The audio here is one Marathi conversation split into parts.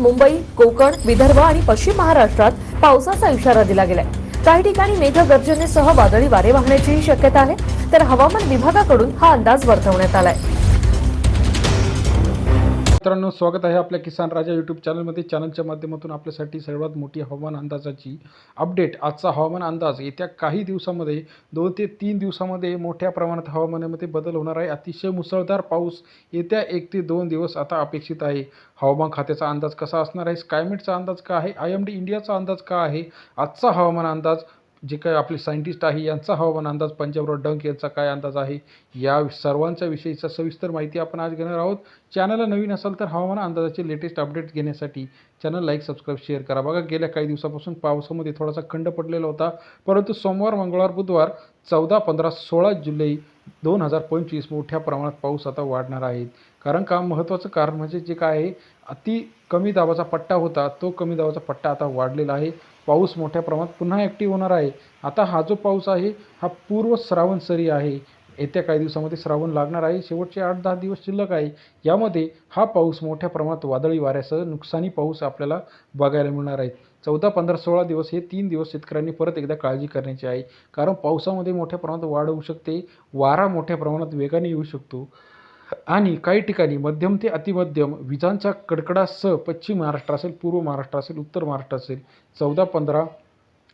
मुंबई कोकण विदर्भ आणि पश्चिम महाराष्ट्रात पावसाचा इशारा दिला गेलाय. काही ठिकाणी मेघगर्जनेसह वादळी वारे वाहण्याचीही शक्यता आहे तर हवामान विभागाकडून हा अंदाज वर्तवण्यात आलाय. मित्रांनो स्वागत आहे आपल्या किसान राजा यूट्यूब चॅनलमध्ये चॅनलच्या माध्यमातून आपल्यासाठी सर्वात मोठी हवामान अंदाजाची अपडेट आजचा हवामान अंदाज येत्या काही दिवसामध्ये दोन ते तीन दिवसामध्ये मोठ्या प्रमाणात हवामानामध्ये बदल होणार आहे. अतिशय मुसळधार पाऊस येत्या एक ते दोन दिवस आता अपेक्षित आहे. हवामान खात्याचा अंदाज कसा असणार आहे? स्कायमेटचा अंदाज का आहे? आय एम डी इंडियाचा अंदाज का आहे? आजचा हवामान अंदाज जे काही आपले सायंटिस्ट आहे यांचा हवामान अंदाज पंजाबराव डंक यांचा काय अंदाज आहे या सर्वांच्या विषयीचा सविस्तर माहिती आपण आज घेणार आहोत. चॅनलला नवीन असाल तर हवामान अंदाजाचे लेटेस्ट अपडेट घेण्यासाठी चॅनल लाईक सबस्क्राईब शेअर करा. बघा गेल्या काही दिवसापासून पावसामध्ये थोडासा खंड पडलेला होता परंतु सोमवार मंगळवार बुधवार चौदा पंधरा सोळा जुलै दोन हजार पंचवीस मोठ्या प्रमाणात पाऊस आता वाढणार आहे. कारण का? महत्त्वाचं कारण म्हणजे जे काय आहे अति कमी दाबाचा पट्टा होता तो कमी दाबाचा पट्टा आता वाढलेला आहे. पाऊस मोठ्या प्रमाणात पुन्हा ॲक्टिव्ह होणार आहे. आता हा जो पाऊस आहे हा पूर्व श्रावण सरी आहे. येत्या काही दिवसामध्ये श्रावण लागणार आहे. शेवटचे आठ दहा दिवस शिल्लक आहे. यामध्ये हा पाऊस मोठ्या प्रमाणात वादळी वाऱ्यासह नुकसानी पाऊस आपल्याला बघायला मिळणार आहे. चौदा पंधरा सोळा दिवस हे तीन दिवस शेतकऱ्यांनी परत एकदा काळजी करण्याची आहे. कारण पावसामध्ये मोठ्या प्रमाणात वाढ होऊ शकते. वारा मोठ्या प्रमाणात वेगाने येऊ शकतो. आणि काही ठिकाणी मध्यम ते अतिमध्यम विजांचा कडकडासह पश्चिम महाराष्ट्र असेल पूर्व महाराष्ट्र असेल उत्तर महाराष्ट्र असेल चौदा पंधरा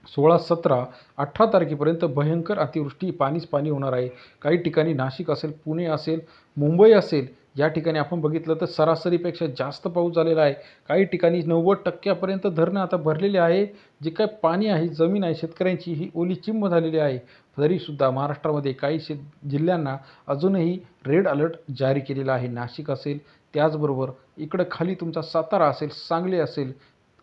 सोळा सतरा अठरा तारखेपर्यंत भयंकर अतिवृष्टी पाणीच पाणी होणार आहे. काही ठिकाणी नाशिक असेल पुणे असेल मुंबई असेल या ठिकाणी आपण बघितलं तर सरासरीपेक्षा जास्त पाऊस झालेला आहे. काही ठिकाणी नव्वद टक्क्यापर्यंत धरणं आता भरलेले आहे. जे काय पाणी आहे जमीन आहे शेतकऱ्यांची ही ओली चिंब झालेली आहे. तरीसुद्धा महाराष्ट्रामध्ये काही शे जिल्ह्यांना अजूनही रेड अलर्ट जारी केलेला आहे. नाशिक असेल त्याचबरोबर इकडं खाली तुमचा सातारा असेल सांगली असेल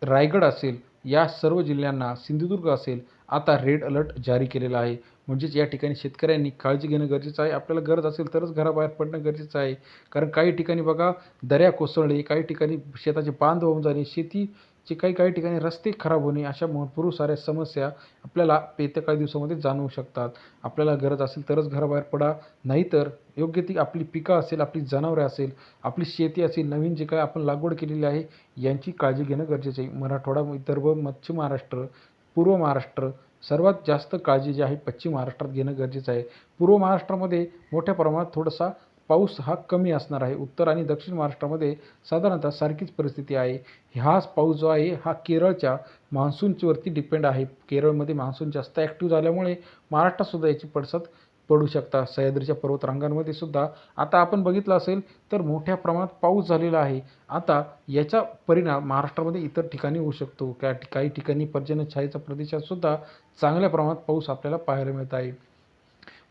रायगड असेल या सर्व जिल्ह्यांना सिंधुदुर्ग असेल आता रेड अलर्ट जारी केलेला आहे. म्हणजेच या ठिकाणी शेतकऱ्यांनी काळजी घेणं गरजेचं आहे. आपल्याला गरज असेल तरच घराबाहेर पडणं गरजेचं आहे. कारण काही ठिकाणी बघा दऱ्या कोसळणे काही ठिकाणी शेताचे बांध होऊन जाणे शेती जे काही काही ठिकाणी रस्ते खराब होणे अशा भरपूर साऱ्या समस्या आपल्याला येत्या काही दिवसामध्ये जाणवू शकतात. आपल्याला गरज असेल तरच घराबाहेर पडा. नाहीतर योग्य ती आपली पिकं असेल आपली जनावरे असेल आपली शेती असेल नवीन जे काय आपण लागवड केलेली आहे यांची काळजी घेणं गरजेचं आहे. मराठवाडा विदर्भ मध्य महाराष्ट्र पूर्व महाराष्ट्र सर्वात जास्त काळजी जी आहे पश्चिम महाराष्ट्रात घेणं गरजेचं आहे. पूर्व महाराष्ट्रामध्ये मोठ्या प्रमाणात थोडासा पाऊस हा कमी असणार आहे. उत्तर आणि दक्षिण महाराष्ट्रामध्ये साधारणतः सारखीच परिस्थिती आहे. हाच पाऊस जो आहे हा केरळच्या मान्सूनवरती डिपेंड आहे. केरळमध्ये मान्सून जास्त ॲक्टिव्ह झाल्यामुळे महाराष्ट्रातसुद्धा याची पडसाद पडू शकता. सह्याद्रीच्या पर्वतरांगांमध्ये सुद्धा. आता आपण बघितलं असेल तर मोठ्या प्रमाणात पाऊस झालेला आहे. आता याचा परिणाम महाराष्ट्रामध्ये इतर ठिकाणी होऊ शकतो. त्या काही ठिकाणी पर्जन्यछायेच्या प्रदेशातसुद्धा चांगल्या प्रमाणात पाऊस आपल्याला पाहायला मिळत आहे.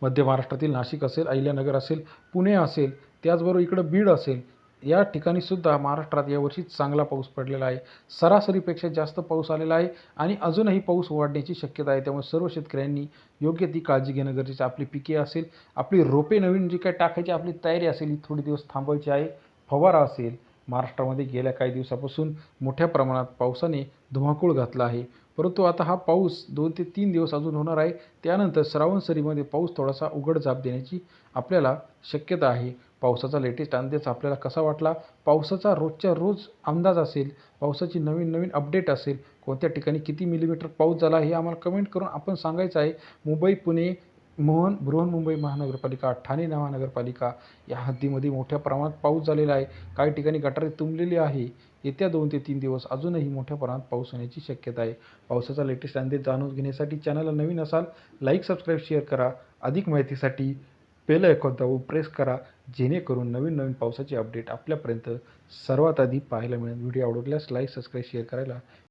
मध्य महाराष्ट्रातील नाशिक असेल अहिल्यानगर असेल पुणे असेल त्याचबरोबर इकडं बीड असेल या ठिकाणीसुद्धा महाराष्ट्रात यावर्षी चांगला पाऊस पडलेला आहे. सरासरीपेक्षा जास्त पाऊस आलेला आहे आणि अजूनही पाऊस वाढण्याची शक्यता आहे. त्यामुळे सर्व शेतकऱ्यांनी योग्य ती काळजी घेणं गरजेचं आपली पिके असेल आपली रोपे नवीन जी काय टाकायची आपली तयारी असेल ही थोडी दिवस थांबवायची आहे. फवारा असेल महाराष्ट्रामध्ये गेल्या काही दिवसापासून मोठ्या प्रमाणात पावसाने धुमाकूळ घातला आहे. परंतु आता हा पाऊस दोन ते तीन दिवस अजून होणार आहे. त्यानंतर श्रावण सरीमध्ये पाऊस थोडासा उघड जाप देण्याची आपल्याला शक्यता आहे. पावसाचा लेटेस्ट अंदाज आपल्याला कसा वाटला? पावसाचा रोजच्या रोज अंदाज असेल पावसाची नवीन नवीन अपडेट असेल कोणत्या ठिकाणी किती मिलीमीटर पाऊस झाला हे आम्हाला कमेंट करून आपण सांगायचं आहे. मुंबई पुणे मोहन बृहन्मुंबई महानगरपालिका ठाणे महानगरपालिका या हद्दीमध्ये मोठ्या प्रमाणात पाऊस झालेला आहे. काही ठिकाणी गटारे तुंबलेली आहे. येत्या दोन ते तीन दिवस अजूनही मोठ्या प्रमाणात पाऊस होण्याची शक्यता आहे. पावसाचा लेटेस्ट अंदाज जाणून घेण्यासाठी चॅनलला नवीन असाल लाईक सबस्क्राईब शेअर करा. अधिक माहितीसाठी बेल आयकॉन दाबून प्रेस करा. जेणेकरून नवीन नवीन पावसाची अपडेट आपल्यापर्यंत सर्वात आधी पाहायला मिळेल. व्हिडिओ आवडल्यास लाईक सबस्क्राईब शेअर करायला